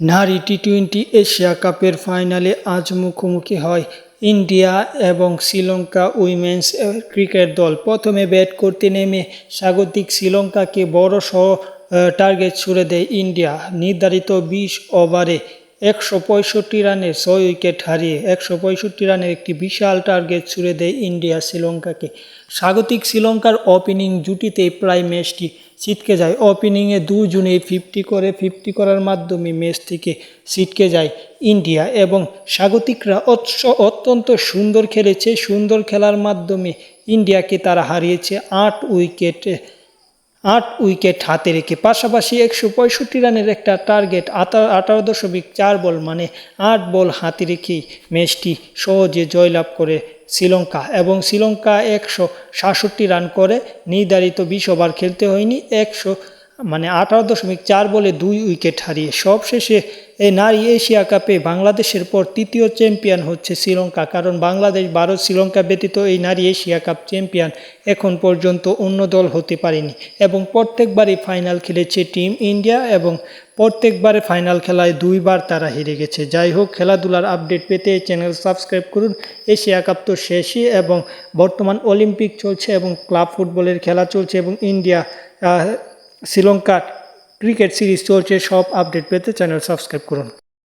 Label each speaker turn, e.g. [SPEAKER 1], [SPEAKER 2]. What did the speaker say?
[SPEAKER 1] নারী T twenty Asia কাপের ফাইনালে আজ মুখোমুখি হয় ইন্ডিয়া এবং শ্রীলঙ্কা উইমেন্স ক্রিকেট দল। প্রথমে ব্যাট করতে নেমে স্বাগতিক শ্রীলঙ্কাকে বড় সহ টার্গেট ছুড়ে দেয় ইন্ডিয়া। নির্ধারিত বিশ ওভারে একশো পঁয়ষট্টি রানের ছয় উইকেট হারিয়ে একশো পঁয়ষট্টি রানের একটি বিশাল টার্গেট ছুড়ে দেয় ইন্ডিয়া শ্রীলঙ্কাকে। স্বাগতিক শ্রীলঙ্কার ওপেনিং জুটিতে প্রায় ম্যাচটি ছিটকে যায়। ওপেনিংয়ে দুজনেই ফিফটি করে ফিফটি করার মাধ্যমে ম্যাচ থেকে ছিটকে যায় ইন্ডিয়া এবং স্বাগতিকরা অত্যন্ত সুন্দর খেলেছে। সুন্দর খেলার মাধ্যমে ইন্ডিয়াকে তারা হারিয়েছে আট উইকেটে আট উইকেট হাতে রেখে পাশাপাশি একশো পঁয়ষট্টি রানের একটা টার্গেট আঠারো দশমিক চার বল মানে আট বল হাতে রেখেই ম্যাচটি সহজে জয়লাভ করে শ্রীলঙ্কা এবং শ্রীলঙ্কা একশো সাতষট্টি রান করে নির্ধারিত বিশ ওভার খেলতে হয়নি, একশো মানে আঠারো দশমিক চার বলে দুই উইকেট হারিয়ে সবশেষে এই নারী এশিয়া কাপে বাংলাদেশের পর তৃতীয় চ্যাম্পিয়ন হচ্ছে শ্রীলঙ্কা, কারণ বাংলাদেশ ভারত শ্রীলঙ্কা ব্যতীত এই নারী এশিয়া কাপ চ্যাম্পিয়ন এখন পর্যন্ত অন্য দল হতে পারেনি এবং প্রত্যেকবারই ফাইনাল খেলেছে টিম ইন্ডিয়া এবং প্রত্যেকবারে ফাইনাল খেলায় দুইবার তারা হেরে গেছে। যাই হোক, খেলাধুলার আপডেট পেতে চ্যানেল সাবস্ক্রাইব করুন। এশিয়া কাপ তো শেষই এবং বর্তমান অলিম্পিক চলছে এবং ক্লাব ফুটবলের খেলা চলছে এবং ইন্ডিয়া শ্রীলঙ্কা ক্রিকেট সিরিজ চলছে সব আপডেট পেতে চ্যানেল সাবস্ক্রাইব করুন।